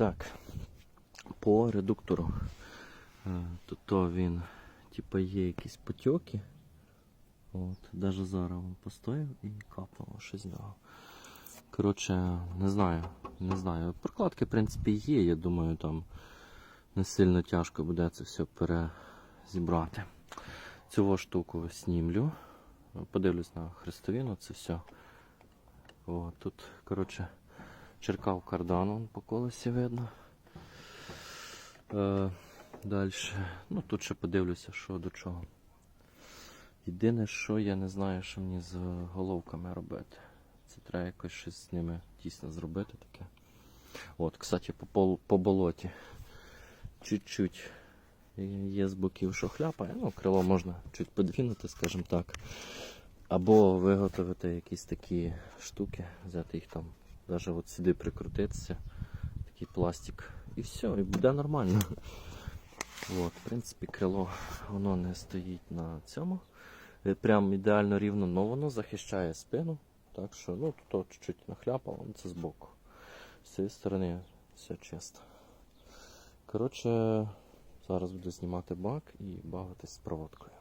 Так, по редуктору. Е, Тут то він, типа, є якісь потьоки. От, навіть зараз він постояв і капнуло щось з нього. Коротше, не знаю, не знаю. Прокладки, в принципі, є, я думаю, там не сильно тяжко буде це все перезібрати. Цю штуку знімлю. Подивлюсь на хрестовину, це все. О, тут, коротше, черкав кардан вон по колесі видно. Е, Далі. Ну тут ще подивлюся, що до чого. Єдине, що я не знаю, що мені з головками робити. Це треба якось щось з ними тісно зробити таке. От, кстати, по, пол, по болоті. Чуть-чуть є з боків, що хляпає. Ну, крило можна чуть подвинути, скажімо так. Або виготовити якісь такі штуки, взяти їх там, навіть от сюди прикрутитися, такий пластик, і все, і буде нормально. От, в принципі, крило воно не стоїть на цьому. е, Прям ідеально рівно, але воно захищає спину. Так що, ну, тут чуть-чуть нахляпало, ну, це збоку. З цієї сторони все чисто. Коротше, зараз буду знімати бак і бавитись з проводкою.